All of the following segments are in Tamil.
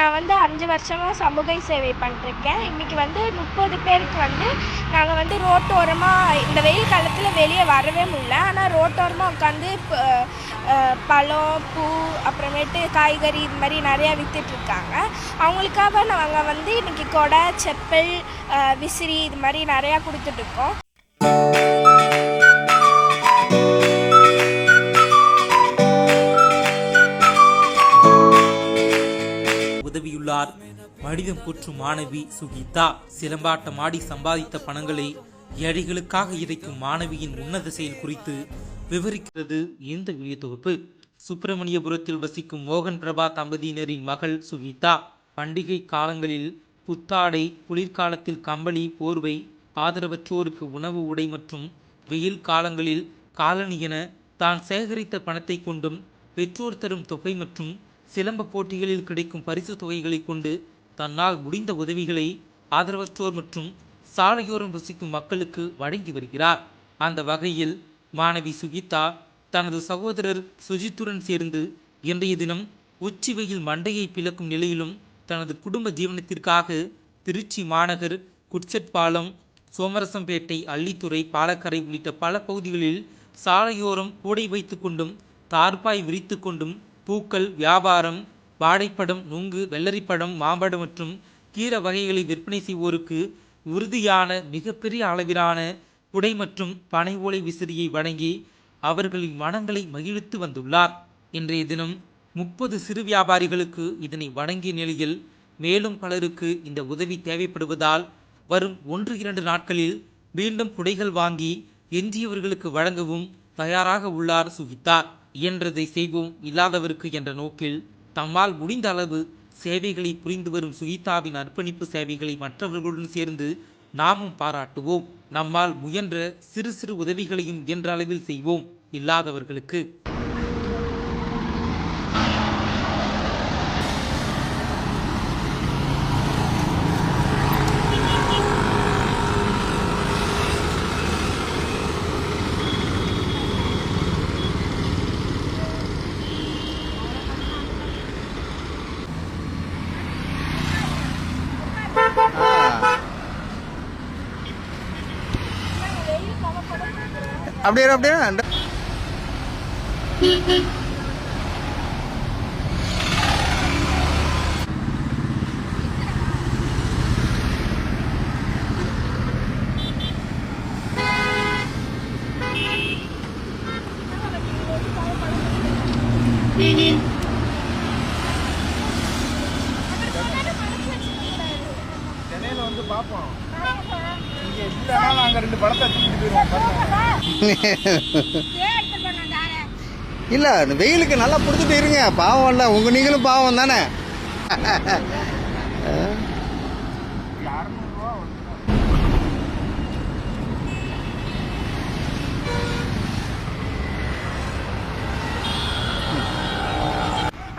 நான் வந்து அஞ்சு வருஷமாக சமூக சேவை பண்ணிருக்கேன் இன்றைக்கி வந்து முப்பது பேருக்கு வந்து நாங்கள் வந்து ரோட்டோரமாக இந்த வெயில் காலத்தில் வெளியே வரவே முடியல. ஆனால் ரோட்டோரமாக உட்காந்து பழம் பூ அப்புறமேட்டு காய்கறி இது மாதிரி நிறையா விற்றுட்ருக்காங்க அவங்களுக்காக நாங்கள் வந்து இன்றைக்கி கொடை செப்பல் விசிறி இது மாதிரி நிறையா கொடுத்துட்ருக்கோம் மனிதம் போற்றும் மாணவி சுகிதா. சிலம்பாட்டம் ஆடி சம்பாதித்த பணங்களை ஏழைகளுக்காக இறைக்கும் மாணவியின் உன்னத செயல் குறித்து விவரிக்கிறது இந்த வீடியோ தொகுப்பு. சுப்பிரமணியபுரத்தில் வசிக்கும் மோகன் பிரபா தம்பதியினரின் மகள் சுகிதா. பண்டிகை காலங்களில் புத்தாடை குளிர்காலத்தில் கம்பளி போர்வை ஆதரவற்றோருக்கு உணவு உடை மற்றும் வெயில் காலங்களில் காலணி என தான் சேகரித்த பணத்தை கொண்டும் பெற்றோர் தரும் தொகை மற்றும் சிலம்ப போட்டிகளில் கிடைக்கும் பரிசு தொகைகளை கொண்டு தன்னால் முடிந்த உதவிகளை ஆதரவற்றோர் மற்றும் சாலையோரம் வசிக்கும் மக்களுக்கு வழங்கி வருகிறார். அந்த வகையில் மாணவி சுகிதா தனது சகோதரர் சுஜித்துடன் சேர்ந்து இன்றைய தினம் உச்சி வெயில் மண்டையை பிளக்கும் நிலையிலும் தனது குடும்ப ஜீவனத்திற்காக திருச்சி மாநகர் குட்செட்பாலம் சோமரசம்பேட்டை அள்ளித்துறை பாலக்கரை உள்ளிட்ட பல பகுதிகளில் சாலையோரம் கூடை வைத்து கொண்டும் தார்பாய் விரித்து கொண்டும் பூக்கள் வியாபாரம் வாழைப்பழம் நுங்கு வெள்ளரிப்பழம் மாம்பழம் மற்றும் கீரை வகைகளை விற்பனை செய்வோருக்கு உறுதியான மிகப்பெரிய அளவிலான குடை மற்றும் பனை ஓலை விசிறியை வழங்கி அவர்களின் மனங்களை மகிழ்த்து வந்துள்ளார். இன்றைய தினம் முப்பது சிறு வியாபாரிகளுக்கு இதனை வழங்கிய நிலையில் மேலும் பலருக்கு இந்த உதவி தேவைப்படுவதால் வரும் ஒன்று இரண்டு நாட்களில் மீண்டும் குடைகள் வாங்கி எஞ்சியவர்களுக்கு வழங்கவும் தயாராக உள்ளார் சுகித்தார் இயன்றதை செய்வோம் இல்லாதவருக்கு என்ற நோக்கில் தம்மால் முடிந்த அளவு சேவைகளை புரிந்து வரும் சுகிதாவின் அர்ப்பணிப்பு சேவைகளை மற்றவர்களுடன் சேர்ந்து நாமும் பாராட்டுவோம். நம்மால் முயன்ற சிறு சிறு உதவிகளையும் இயன்ற அளவில் செய்வோம். இல்லாதவர்களுக்கு அப்படியே அப்படியே சென்னையில வந்து பார்ப்போம் இல்லைன்னா ரெண்டு படத்தை தூக்கிட்டு இல்ல வெயிலுக்கு நல்லா பிடிச்சிட்டு இருங்க. பாவம் இல்ல உங்க நீங்களும் பாவம் தானே.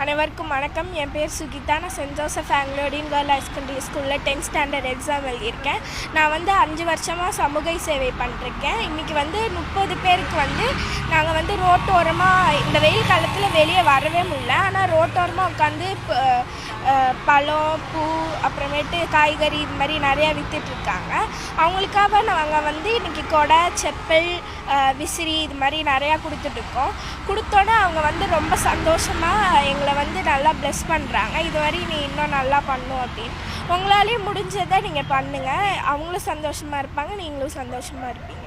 அனைவருக்கும் வணக்கம். என் பேர் சுகிதா. நான் saint Joseph Anglo Indian girl high secondary ஸ்கூலில் டென்த் ஸ்டாண்டர்ட் எக்ஸாம் எழுதியிருக்கேன். நான் வந்து அஞ்சு வருஷமாக சமூக சேவை பண்ணிருக்கேன் இன்றைக்கி வந்து முப்பது பேருக்கு வந்து நாங்கள் வந்து ரோட்டோரமாக இந்த வெயில் காலத்தில் வெளியே வரவே முடியல. ஆனால் ரோட்டோரமாக உட்காந்து பழம் பூ அப்புறமேட்டு காய்கறி இது மாதிரி நிறையா விற்றுட்ருக்காங்க அவங்களுக்காக நாங்கள் வந்து இன்றைக்கி கொடை செப்பல் விசிறி இது மாதிரி நிறையா கொடுத்துட்ருக்கோம் கொடுத்தோன்னே அவங்க வந்து ரொம்ப சந்தோஷமாக எங்களை வந்து நல்லா ப்ளெஸ் பண்ணுறாங்க இது நீ இன்னும் நல்லா பண்ணும் அப்படின்னு. உங்களாலேயும் முடிஞ்சதை நீங்கள் பண்ணுங்கள் அவங்களும் சந்தோஷமாக இருப்பாங்க நீங்களும் சந்தோஷமாக இருப்பீங்க.